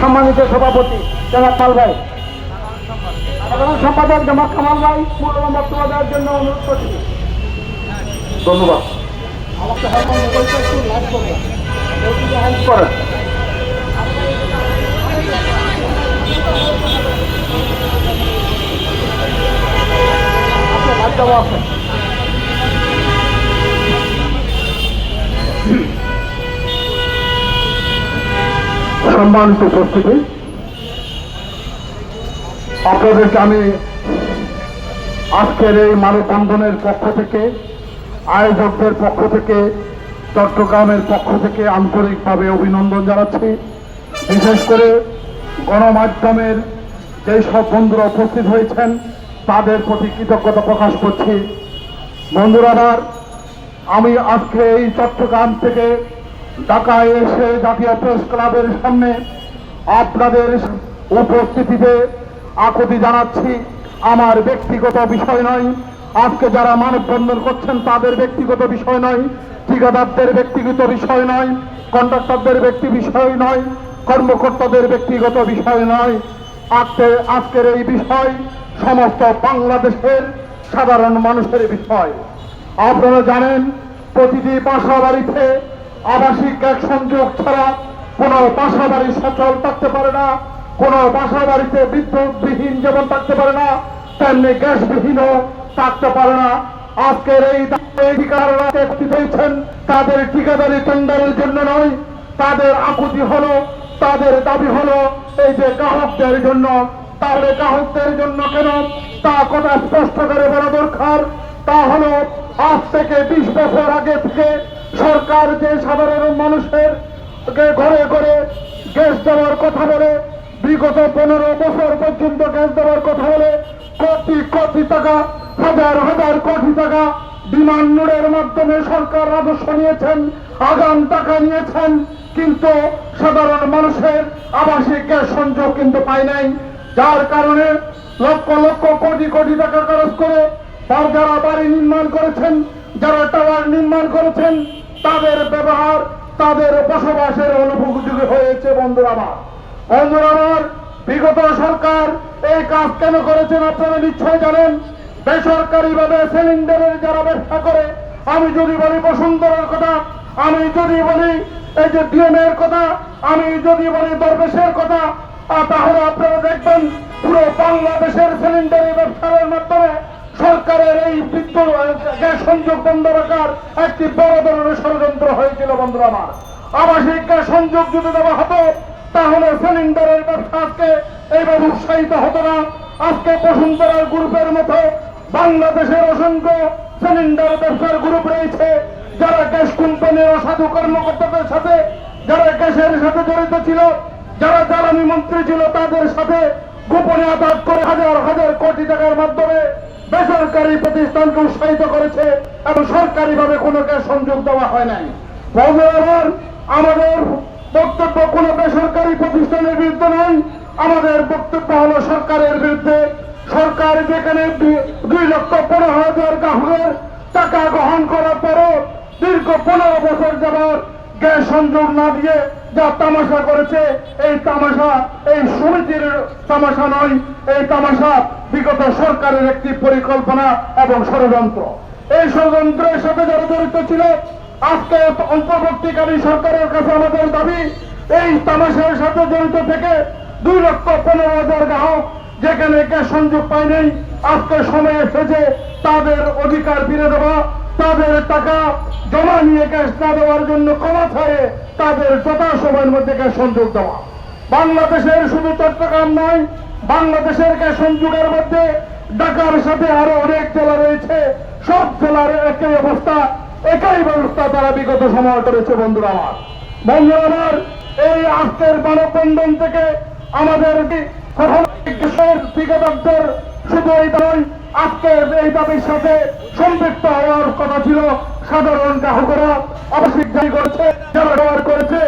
সম্মানিত সভাপতি জনাব পাল ভাই। সাধারণ সম্পাদক জনাব কামাল ভাই মূল্যবান বক্তব্য দেওয়ার জন্য অনুরোধ করছি। ধন্যবাদ। আমাকে সম্মানিত উপস্থিতি। আপনাদেরকে আমি আজকের এই মানববন্ধনের পক্ষ থেকে, আয়োজকদের পক্ষ থেকে, চট্টগ্রামের পক্ষ থেকে আন্তরিকভাবে অভিনন্দন জানাচ্ছি। বিশেষ করে গণমাধ্যমের যেই সব বন্ধুরা উপস্থিত হয়েছেন, তাদের প্রতি কৃতজ্ঞতা প্রকাশ করছি। বন্ধুরা আমার, আমি আজকে এই চট্টগ্রাম থেকে ঢাকায় এসে জাতীয় প্রেস ক্লাবের সামনে আপনাদের উপস্থিতিতে আকুতি জানাচ্ছি। আমার ব্যক্তিগত বিষয় নয়। আজকে যারা মানববন্ধন করছেন, তাদের ব্যক্তিগত বিষয় নয়। ঠিকাদারদের ব্যক্তিগত বিষয় নয়। কন্ট্রাক্টরদের ব্যক্তি বিষয় নয়। কর্মকর্তাদের ব্যক্তিগত বিষয় নয়। আজকে, আজকের এই বিষয় সমস্ত বাংলাদেশের সাধারণ মানুষের বিষয়। আপনারা জানেন, প্রতিটি বাসা বাড়িতে আবাসিক গ্যাস সংযোগ ছাড়া কোনো বাসা বাড়ি সচল থাকতে পারে না, কোনো বাসা বাড়িতে বিদ্যুৎবিহীন যেমন থাকতে পারে না, তেমনি গ্যাসবিহীনও থাকতে পারে না। আজকের এই হয়েছেন তাদের ঠিকাদারি টেন্ডারের জন্য নয়, তাদের আকুতি হলো, তাদের দাবি হলো এই যে গ্রাহকদের জন্য। তাহলে গ্রাহকদের জন্য কেন? তা কথা স্পষ্ট করে বলা দরকার। তা হলো, আজ থেকে বিশ বছর আগে থেকে সরকার যে সাধারণ মানুষের ঘরে ঘরে গ্যাস দেওয়ার কথা বলে, বিগত পনেরো বছর পর্যন্ত গ্যাস দেওয়ার কথা বলে, কোটি কোটি টাকা, হাজার হাজার কোটি টাকা বিমান নোড়ের মাধ্যমে সরকার রাজস্ব নিয়েছেন, আগাম টাকা নিয়েছেন, কিন্তু সাধারণ মানুষের আবাসিক গ্যাস সংযোগ কিন্তু পায় নাই। যার কারণে লক্ষ লক্ষ কোটি কোটি টাকা খরচ করে তার যারা বাড়ি নির্মাণ করেছেন। যারা টাওয়ার নির্মাণ করেছেন, তাদের ব্যবহার, তাদের বসবাসের অনুপযোগী হয়েছে বন্ধুরা আমার। আমার, বিগত সরকার এই কাজ কেন করেছেন আপনারা নিশ্চয় জানেন? বেসরকারি ভাবে সিলিন্ডারের যারা ব্যবসা করে, আমি যদি বলি বসুন্ধরার কথা, আমি যদি বলি এই যে ডিএমের কথা, আমি যদি বলি দরবেশের কথা তাহলে আপনারা দেখবেন পুরো বাংলাদেশের সিলিন্ডারের ব্যবসার মাধ্যমে সরকারের এই বিদ্যুৎ গ্যাস সংযোগ বন্ধ রাখার একটি বড় ধরনের ষড়যন্ত্র হয়েছিল বন্ধুরা আমার। আবাসিক গ্যাস সংযোগ যদি দেওয়া হতো, তাহলে সিলিন্ডারের ব্যবসা আজকে এইভাবে উৎসাহিত হতো না। আজকে বসুন্ধরার গ্রুপের মতো বাংলাদেশের অসংখ্য সিলিন্ডার ব্যবসার গ্রুপ রয়েছে, যারা গ্যাস কোম্পানির অসাধু কর্মকর্তাদের সাথে, যারা গ্যাসের সাথে জড়িত ছিল, যারা জ্বালানি মন্ত্রী ছিল, তাদের সাথে গোপনে আঘাত করে হাজার হাজার কোটি টাকার মাধ্যমে বেসরকারি প্রতিষ্ঠানকে উৎসাহিত করেছে এবং সরকারিভাবে কোনো সংযোগ দেওয়া হয় নাই। আমাদের বক্তব্য কোনো বেসরকারি প্রতিষ্ঠানের বিরুদ্ধে নয়, আমাদের বক্তব্য হলো সরকারের বিরুদ্ধে। সরকার যেখানে দুই- লক্ষ পনেরো হাজার গ্রাহকের টাকা গ্রহণ করার পরও দীর্ঘ পনেরো বছর যাবৎ গ্যাস সংযোগ না দিয়ে যা তামাশা করেছে, এই তামাশা, এই সমিতির তামাশা নয়, এই তামাশা বিগত সরকারের একটি পরিকল্পনা এবং ষড়যন্ত্র। এই ষড়যন্ত্রের সাথে যারা জড়িত ছিল, আজকে অন্তর্বর্তীকালী সরকারের কাছে আমাদের দাবি, এই তামাশার সাথে জড়িত থেকে দুই লক্ষ পনেরো হাজার গ্রাহক যেখানে গ্যাস সংযোগ পায় নাই আজকে সময় এসেছে তাদের অধিকার ফিরে দেওয়া তাদের টাকা জমা নিয়ে ক্যাশ না দেওয়ার জন্য ক্ষমা ছাড়ে তাদের যথাসময়ের মধ্যে ক্যাশ সংযোগ দেওয়া। বাংলাদেশের শুধু চট্টগ্রাম নয়, বাংলাদেশের ক্যাশ সংযোগের মধ্যে ঢাকার সাথে আরও অনেক জেলা রয়েছে। সব জেলার একই অবস্থা, একই ব্যবস্থা তারা বিগত সময় করেছে বন্ধুরা আমার। বন্ধুরা আমার, এই আজকের মানববন্ধন থেকে আমাদের শুধু এই নয় আজকের এই দাবির সাথে সম্পৃক্ত হওয়ার কথা ছিল সাধারণ গ্রাহকরা। জারি করেছে যারা করেছে